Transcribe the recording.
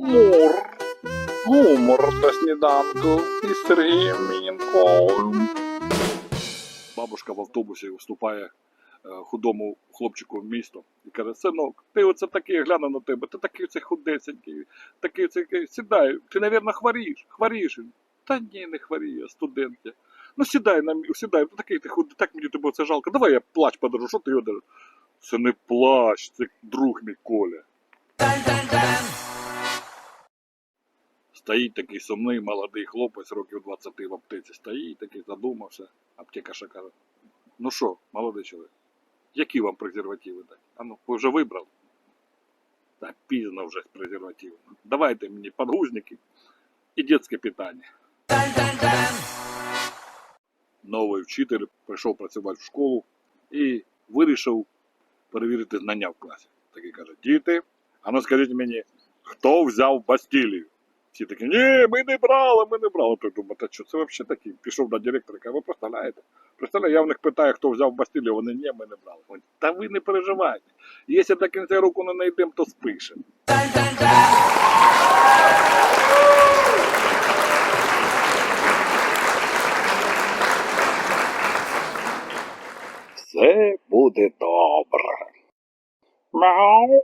Мур. Гумор на сніданку із Сергієм Мінковим. Бабушка в автобусі вступає е, худому хлопчику в місто і каже: синок, ти оце такий, я гляну на тебе, ти такий оце худесенький, такий оце, сідай, ти, навірно, хворієш, хворієш. Та ні, не хворію, студент. я». Ну сідай на мі- сідай, ну такий ти худий, так мені тебе це жалко. Давай я плач подержу, що ти його держиш? Це не плач, це друг мій Коля. Стоїть такий сумний молодий хлопець, років 20 в аптеці. Стоїть такий, задумався. Аптекарша каже: Ну що, молодий чоловік, які вам презервативи дати? А ну, ви вже вибрали? Та пізно вже з презервативами. Давайте мені подгузники і дитяче питання. Новий вчитель прийшов працювати в школу і вирішив перевірити знання в класі. Такий каже: Діти, а ну скажіть мені, хто взяв Бастілію? Всі такі, ні, ми не брали, ми не брали. Той думає, та що це взагалі такий? Пішов до директора, каже, ви представляєте? Представляю, я в них питаю, хто взяв Бастилію, вони ні, ми не брали. Вони, Та ви не переживайте. Якщо до кінця року не знайдемо, то спишемо. Все буде добре. Мяу.